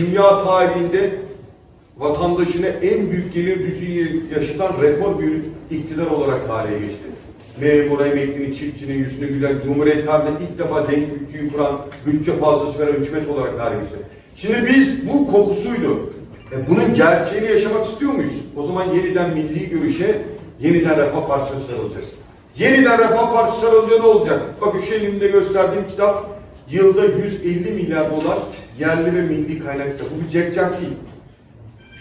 dünya tarihinde vatandaşına en büyük gelir düzeyi yaşatan rekor bir iktidar olarak tarihe geçti. Memur, emeklinin, çiftçinin yüzüne gülen, Cumhuriyet tarihinde ilk defa denk bütçeyi kuran, bütçe fazlası veren hükümet olarak tarihe geçti. Şimdi biz bu kokusuydu. E bunun gerçeğini yaşamak istiyor muyuz? O zaman yeniden milli görüşe, yeniden Refah Partisi'ne sarılacağız. Yeniden Refah Partisi sarılınca ne olacak? Bakın şu elimde gösterdiğim kitap yılda 150 milyar dolar yerli ve milli kaynak kitabı. Bu bir Jack Junkie.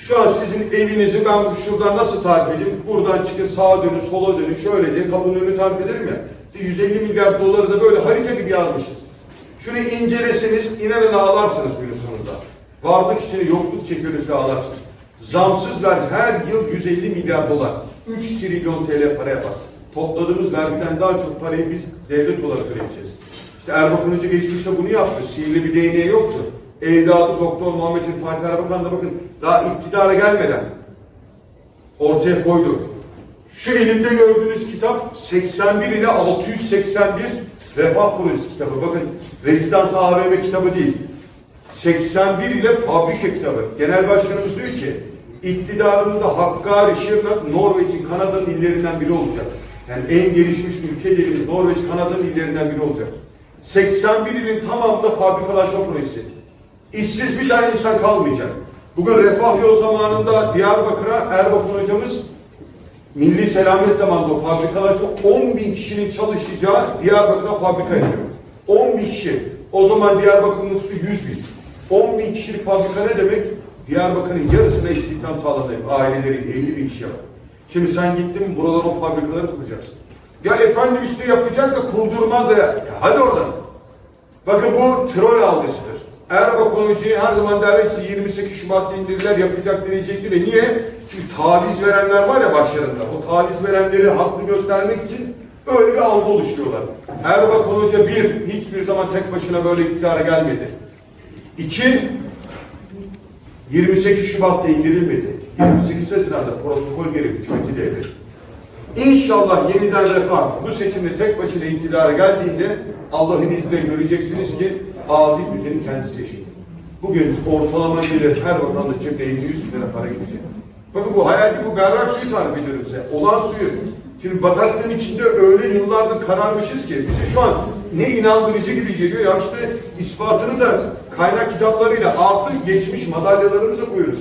Şu an sizin evinizi ben bu şuradan nasıl tarif edeyim? Buradan çıkın sağa dönün, sola dönün, şöyle diye kapının önünü tarif ederim ya. İşte 150 milyar doları da böyle harita gibi yazmışız. Şunu inceleseniz inanın ağlarsınız günün sonunda. Varlık içine yokluk çekiyoruz ve ağlarsınız. Zamsız vergi her yıl 150 milyar dolar. 3 trilyon TL para yapar. Topladığımız vergiden daha çok parayı biz devlet olarak ödeyeceğiz. İşte Erbakan Hoca geçmişte bunu yaptı. Sihirli bir değneği yoktu. Evladı Doktor Muhammed Fatih Erbakan da bakın daha iktidara gelmeden ortaya koydu. Şu elimde gördüğünüz kitap 81 ile 681 Refah Projesi kitabı. Bakın Rezidans AVM kitabı değil. 81 ile fabrika kitabı. Genel Başkanımız diyor ki iktidarımızda Hakkari, Şırnak, Norveç'in, Kanada'nın illerinden biri olacak. Yani en gelişmiş ülke dediğimiz Norveç, Kanada'nın illerinden biri olacak. 81 ilin tamamında fabrikalaşma projesi. İşsiz bir tane insan kalmayacak. Bugün refah yol zamanında Diyarbakır'a Erbakan hocamız Milli Selamet zamanında o fabrikalaşma 10 bin kişinin çalışacağı Diyarbakır'a fabrika yapıyor. 10 bin kişi. O zaman Diyarbakır nüfusu 100 bin. 10 bin kişilik fabrika ne demek? Diyarbakır'ın yarısına istihdam sağlanıyor. Ailelerin 50 bin kişi var. Şimdi sen gittin buralara o fabrikaları kuracaksın. Ya efendim işte yapacak da kurdurmaz ya. hadi oradan. Bakın bu troll algısıdır. Erbakan Hoca'yı her zaman derler ki 28 Şubat'ta indirdiler yapacak deneyecekti de niye? Çünkü taviz verenler var ya başlarında. O taviz verenleri haklı göstermek için öyle bir algı oluşturuyorlar. Erbakan Hoca bir, hiçbir zaman tek başına böyle iktidara gelmedi. İki, 28 Şubat'ta indirilmedi. 28 Haziran'da protokol gereği hükümeti devri. İnşallah yeniden refah bu seçimde tek başına iktidara geldiğinde Allah'ın izniyle göreceksiniz ki adil düzenin kendisi yaşayacak. Bugün ortalama gelir her vatandaş cebine 50 100 bin lira para gidecek. Bakın bu hayalde bu berrak suyu tarif ediyorum size. Olan suyu. Şimdi bataklığın içinde öyle yıllardır kararmışız ki bize şu an ne inandırıcı gibi geliyor ya işte ispatını da kaynak kitaplarıyla artı geçmiş madalyalarımıza koyuyoruz.